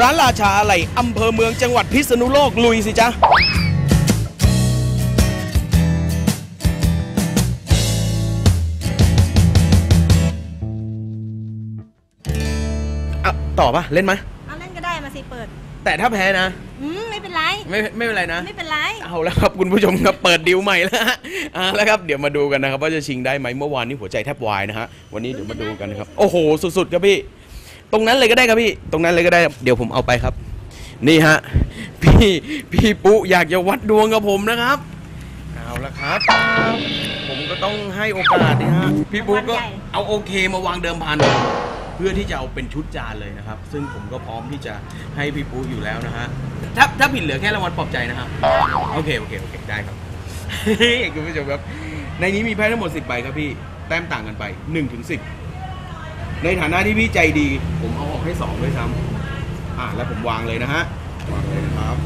ร้านราชาอะไหล่อำเภอเมืองจังหวัดพิษณุโลกลุยสิจ๊ะ อะ ต่อปะเล่นไหม เอาเล่นก็ได้มาสิเปิด แต่ถ้าแพ้นะ อืมไม่เป็นไร ไม่ไม่เป็นไรนะ ไม่เป็นไร เอาแล้วครับคุณผู้ชมครับเปิดดิวใหม่แล้วฮะเอาแล้วครับเดี๋ยวมาดูกันนะครับว่าจะชิงได้ไหมเมื่อวานนี้หัวใจแทบวายนะฮะวันนี้เดี๋ยวมาดูกันนะครับโอ้โหสุดๆครับพี่ ตรงนั้นเลยก็ได้ครับพี่ ตรงนั้นเลยก็ได้ เดี๋ยวผมเอาไปครับ นี่ฮะ พี่พี่ปุ๊อยากจะวัดดวงกับผมนะครับ เอาละครับ ผมก็ต้องให้โอกาสนี่ฮะ พี่ปุ๊ก็รางวัลใหญ่เอาโอเคมาวางเดิมพัน เพื่อที่จะเอาเป็นชุดจานเลยนะครับ ซึ่งผมก็พร้อมที่จะให้พี่ปุ๊อยู่แล้วนะฮะ ถ้าถ้าผิดเหลือแค่รางวัลปลอบใจนะครับ โอเคโอเคโอเคได้ครับคุณผู้ชมครับ ในนี้มีไพ่ทั้งหมด 10ใบครับพี่ แต้มต่างกันไป1ถึง10 ในฐานะที่พี่ใจดี ผมเอาออกให้2ด้วยซ้ำอ่าแล้วผมวางเลยนะฮะวางเลยนะครับ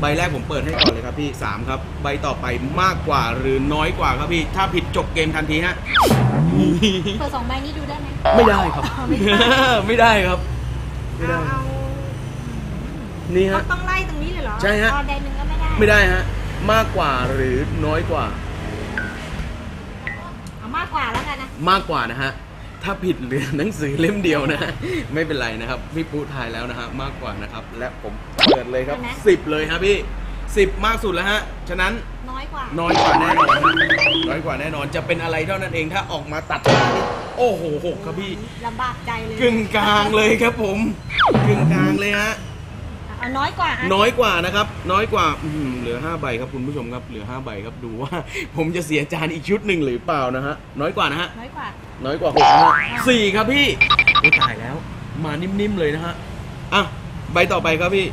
ใบแรกผมเปิดให้ก่อนเลยครับพี่3ครับ ใบต่อไปมากกว่าหรือน้อยกว่าครับพี่ ถ้าผิดจบเกมทันทีฮะ เปิดสองใบนี้ดูได้ไหมไม่ได้ครับไม่ได้ไม่ได้ครับ ไม่ได้เอาเอานี่เขาฮะ ต้องไล่ตรงนี้เลยเหรอใช่ฮะออใดหนึ่งก็ไม่ได้ไม่ได้ฮะ มากกว่าหรือน้อยกว่า เอามากกว่าแล้วกันนะ มากกว่านะฮะ ถ้าผิดเหลือหนังสือเล่มเดียวนะไม่เป็นไรนะครับ พี่ปูทายแล้วนะฮะมากกว่านะครับ และผมเปิดเลยครับสิบเลยครับพี่สิบมากสุดแล้วฮะ ฉะนั้นน้อยกว่า น้อยกว่าแน่นอนฮะน้อยกว่าแน่นอนจะเป็นอะไรเท่านั้นเองถ้าออกมาตัดหน้านี่โอ้โหหกครับพี่ลำบากใจเลย กึ่งกลางเลยครับผม กึ่งกลางเลยฮะ เอาน้อยกว่าอะน้อยกว่านะครับ น้อยกว่าอื้อหือเหลือ5ใบครับคุณผู้ชมครับเหลือ5ใบครับดูว่า ผมจะเสียจานอีกชุดหนึ่งหรือเปล่านะฮะน้อยกว่านะฮะ น้อยกว่าน้อยกว่าหกนะฮะสี่ครับพี่โอ้ตายแล้ว มานิ่มๆเลยนะฮะอะใบต่อไปครับพี่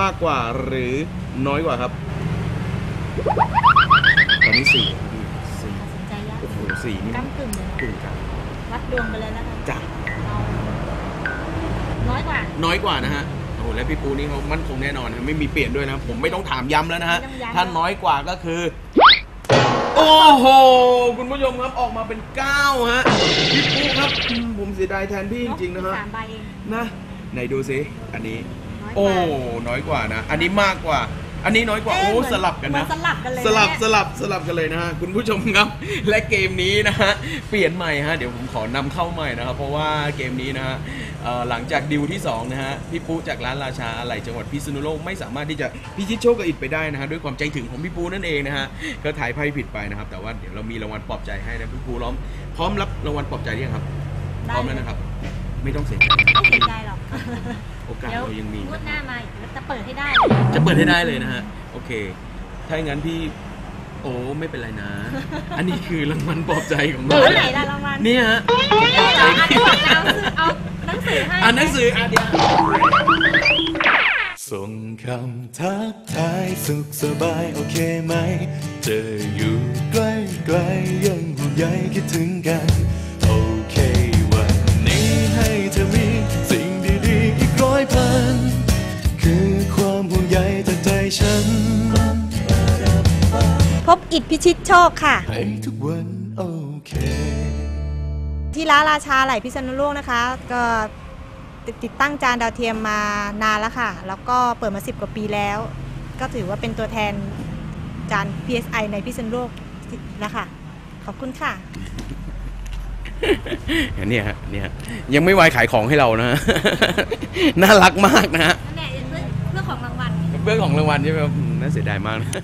มากกว่าหรือน้อยกว่าครับ ตอนนี้สี่ครับพี่สี่ตัดสินใจยากโอ้โหสี่นี่ก้ากึ่งเลยนะกึ่งกลางวัดดวงไปเลยแล้วกันจ้ะเอาน้อยกว่าน้อยกว่านะฮะโอ้โห แล้วพี่ปูนี่เขามั่นคงแน่นอนนะไม่มีเปลี่ยนด้วยนะ ผมไม่ต้องถามย้ำแล้วนะฮะ ไม่ต้องย้ำถ้าน้อยกว่าก็คือ โอ้โห คุณผู้ชมครับออกมาเป็น 9 ฮะ พี่ปูครับอืมผมเสียดายแทนพี่จริงๆนะฮะ สามใบเองนะไหนดูซิอันนี้ น้อยกโอ้ว่าน้อยกว่านะ อันนี้มากกว่า อันนี้น้อยกว่าโอ้เเหมืสลับกันนะ เหมือสลับกันเลยสลับนะสลับสลับกันเลยนะฮะคุณผู้ชมครับ และเกมนี้นะฮะเปลี่ยนใหม่ฮะเดี๋ยวผมขอนำเข้าใหม่นะครับเพราะว่าเกมนี้นะฮะเอ่อ หลังจากดิวที่ 2 นะฮะ พี่ปุ๊จากร้านราชาอะไหล่จังหวัดพิษณุโลกไม่สามารถที่จะพิชิตโชคกับอิดไปได้นะฮะ ด้วยความใจถึงของพี่ปูนั่นเองนะฮะ ก็ถ่ายไพ่ผิดไปนะครับ แต่ว่าเดี๋ยวเรามีรางวัลปลอบใจให้นะพี่ปูล้อมพร้อมรับรางวัลปลอบใจหรือยังครับ พร้อมแล้วนะครับ ไม่ต้องเสียใจไม่เสียใจหรอกโอกาสเดี๋ยวเรายังมีงวดหน้ามาอีกแล้วจะเปิดให้ได้ จะเปิดให้ได้เลยนะฮะโอเค ถ้าอย่างนั้นพี่โอ้ไม่เป็นไรนะ อันนี้คือรางวัลปลอบใจของเอเราอไหนล่ะรางวัลเนี่ยฮะเอาอันนี้เอาเอาห นังสือให้อ่านหนังสืออ่านเดียวส่งคำทักทายสุขสบายโอเคไหม เจออยู่ใกล้ไกลๆยังห่วงใยคิดถึงกัน โอเควันนี้ให้เธอมีสิ่งดีๆอีกร้อยพัน คือความห่วงใยจากใจฉัน พบอิดพิชิตโชคค่ะ ให้ทุกวันโอเค ที่ร้านราชาไหลพิษณุโลกนะคะ ก็ติดติดตั้งจานดาวเทียมมานานแล้วค่ะ แล้วก็เปิดมา 10 กว่าปีแล้ว ก็ถือว่าเป็นตัวแทนจาน PSI ในพิษณุโลกนะคะ ขอบคุณค่ะเนี่ยฮะเนี่ยฮะยังไม่วายขายของให้เรานะฮะน่ารักมากนะฮะนั่นแหละเพื่อเพื่อของรางวัลเบื้องของรางวัลใช่ไหมครับอืมน่าเสียดายมากนะ